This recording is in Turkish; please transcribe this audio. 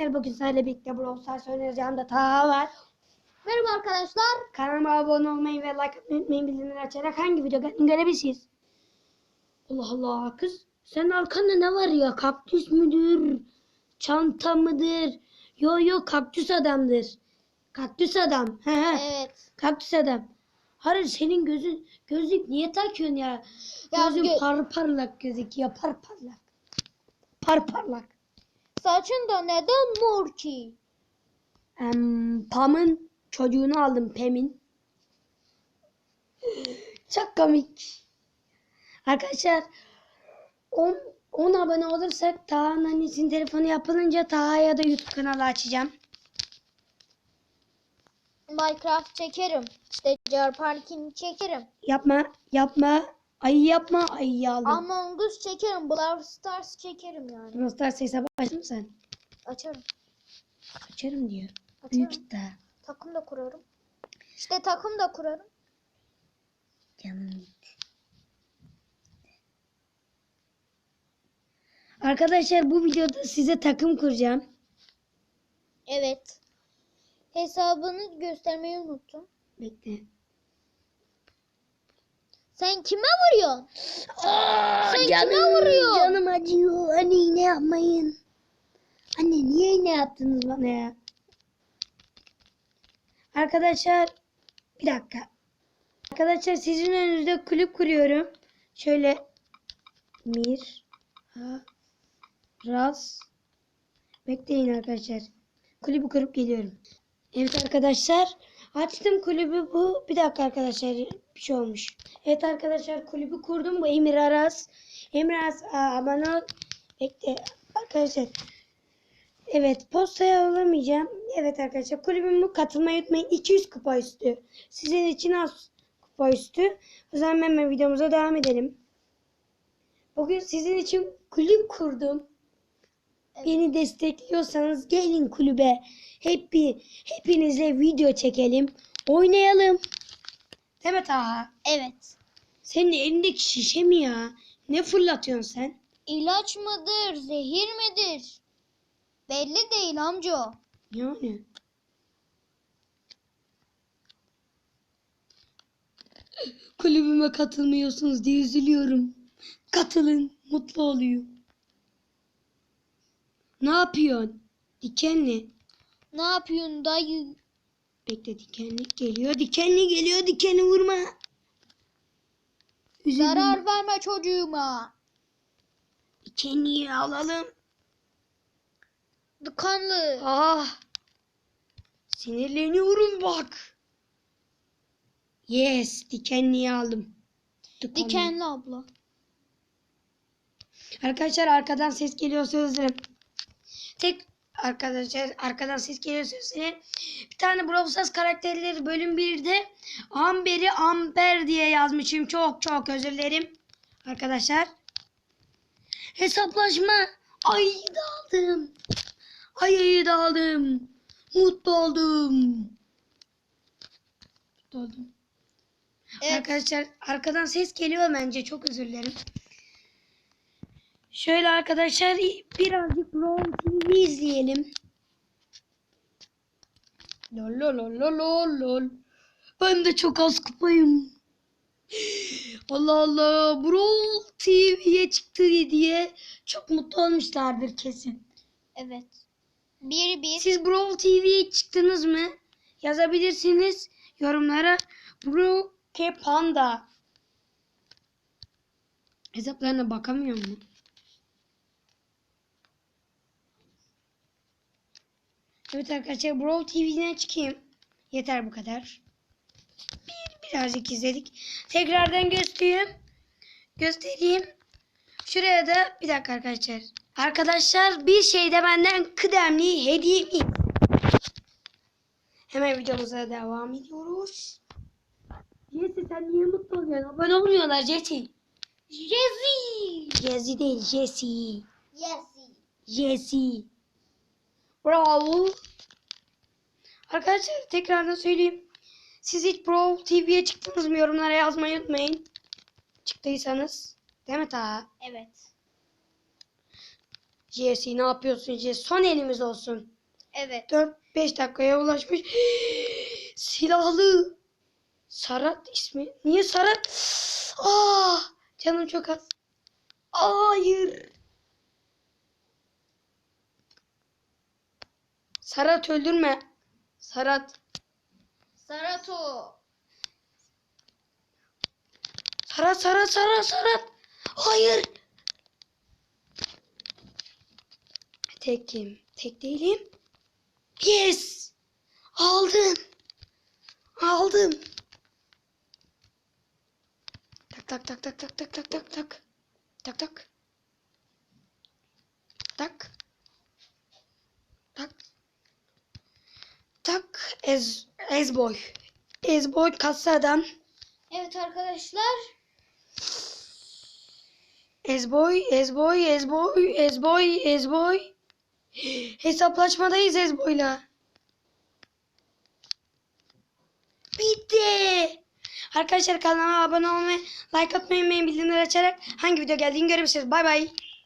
arkadaşlar bugün sizlerle birlikte Brawl Stars oynuyoruz. Yanımda Taha var. Merhaba arkadaşlar. Kanalıma abone olmayı ve like atmayı unutmayın. Bildirimleri açarak hangi video geldiğini görebilirsiniz. Allah Allah kız. Senin arkanda ne var ya? Kaktüs müdür? Çanta mıdır? Yo yo kaktüs adamdır. Kaktüs adam. He he. Evet. Kaktüs adam. Hayır senin gözün gözlük niye takıyorsun ya? Ya Gözün gö- par parlak gözüküyor. Par parlak. Par parlak. Saçın da neden mor ki? Em, Pam'ın çocuğunu aldım Pem'in. Çok komik. Arkadaşlar 10 10 abone olursak Taha'nın annesinin telefonu yapılınca Taha'ya da YouTube kanalı açacağım. Minecraft çekerim. İşte Jar Park'ini çekerim. Yapma, yapma. Ayı yapma, ayıyı aldım. Among Us çekerim. Brawl Stars çekerim yani. Brawl Stars hesabı açtın mı sen? Açarım. Açarım diyor. Açarım. Büyük iddia. Takım da kurarım. İşte takım da kurarım. Canım gitti. Arkadaşlar bu videoda size takım kuracağım. Evet. Hesabını göstermeyi unuttum. Bekle. Sen kime vuruyorsun? Aa, Sen kime vuruyorsun? Canım acıyor. Anne iğne yapmayın. Anne niye iğne yaptınız bana ya? Arkadaşlar bir dakika. Arkadaşlar sizin önünüzde kulüp kuruyorum. Şöyle Mir ha, Ras Bekleyin arkadaşlar. Kulübü kurup geliyorum. Evet arkadaşlar. Açtım kulübü bu. Bir dakika arkadaşlar. Bir şey olmuş. Evet arkadaşlar kulübü kurdum. Bu Emir Aras. Emir Aras aa, ol. Bekle. Arkadaşlar. Evet postaya alamayacağım. Evet arkadaşlar kulübümü katılmayı unutmayın. 200 kupa üstü. Sizin için az kupa üstü. O zaman hemen videomuza devam edelim. Bugün sizin için kulüp kurdum. Beni destekliyorsanız gelin kulübe. Hep bir, hepinizle video çekelim. Oynayalım. Değil mi Taha? Evet. Senin elindeki şişe mi ya? Ne fırlatıyorsun sen? İlaç mıdır? Zehir midir? Belli değil amca. Yani. Kulübüme katılmıyorsunuz diye üzülüyorum. Katılın. Mutlu oluyor. Ne yapıyorsun? Dikenli. Ne yapıyorsun dayı? Bekle dikenli geliyor. Dikenli geliyor. Dikeni vurma. Üzüldüm. Zarar verme çocuğuma. Dikenliyi alalım. Dıkanlı. Ah. Sinirleniyorum bak. Yes. Dikenliyi aldım. Dikenli. Dikenli abla. Arkadaşlar arkadan ses geliyorsa özür dilerim. Tek arkadaşlar arkadan ses geliyorsa dilerim. Bir tane Brawl Stars karakterleri bölüm 1'de Amber'i Amber diye yazmışım. Çok çok özür dilerim. Arkadaşlar. Hesaplaşma. Ayı da aldım. Ayıyı da aldım. Mutlu oldum. Mutlu oldum. Evet. Arkadaşlar arkadan ses geliyor bence. Çok özür dilerim. Şöyle arkadaşlar birazcık Brawl TV izleyelim. Lol lol lol lol lol. Ben de çok az kupayım. Allah Allah Brawl TV'ye çıktı diye çok mutlu olmuşlardır kesin. Evet. Bir bir. Siz Brawl TV'ye çıktınız mı? Yazabilirsiniz yorumlara. Brawl Panda. Hesaplarına bakamıyor mu? Evet arkadaşlar Brawl TV'den çıkayım. Yeter bu kadar. Bir, birazcık izledik. Tekrardan göstereyim. Göstereyim. Şuraya da bir dakika arkadaşlar. Arkadaşlar bir şey de benden kıdemli hediye mi? Hemen videomuza devam ediyoruz. Jesse sen niye mutlu oluyorsun? Abone olmuyorlar Jesse. Jesse. Jesse değil Jesse. Yes. Jesse. Bravo. Arkadaşlar tekrardan söyleyeyim. Siz hiç Brawl TV'ye çıktınız mı? Yorumlara yazmayı unutmayın. Çıktıysanız. Değil mi ta? Evet. Jesse ne yapıyorsun Jesse? Son elimiz olsun. Evet. 4-5 dakikaya ulaşmış. Silahlı. Sarat ismi. Niye Sarat? Aa, canım çok az. Hayır. Sarat öldürme. Sarat. Sarato. Sarat, Sarat, Sarat, Sarat. Hayır. Tekim. Tek değilim. Yes. Aldım. Aldım. Tak tak tak tak tak tak tak tak tak. Tak tak. Tak. Tak. Tak. Ez, ezboy. Ezboy kasa adam. Evet arkadaşlar. Ezboy, Ezboy, Ezboy, Ezboy, Ezboy. Hesaplaşmadayız Ezboy'la. Bitti. Arkadaşlar kanalıma abone olmayı, like atmayı, bildirimleri açarak hangi video geldiğini görebilirsiniz. Bay bay.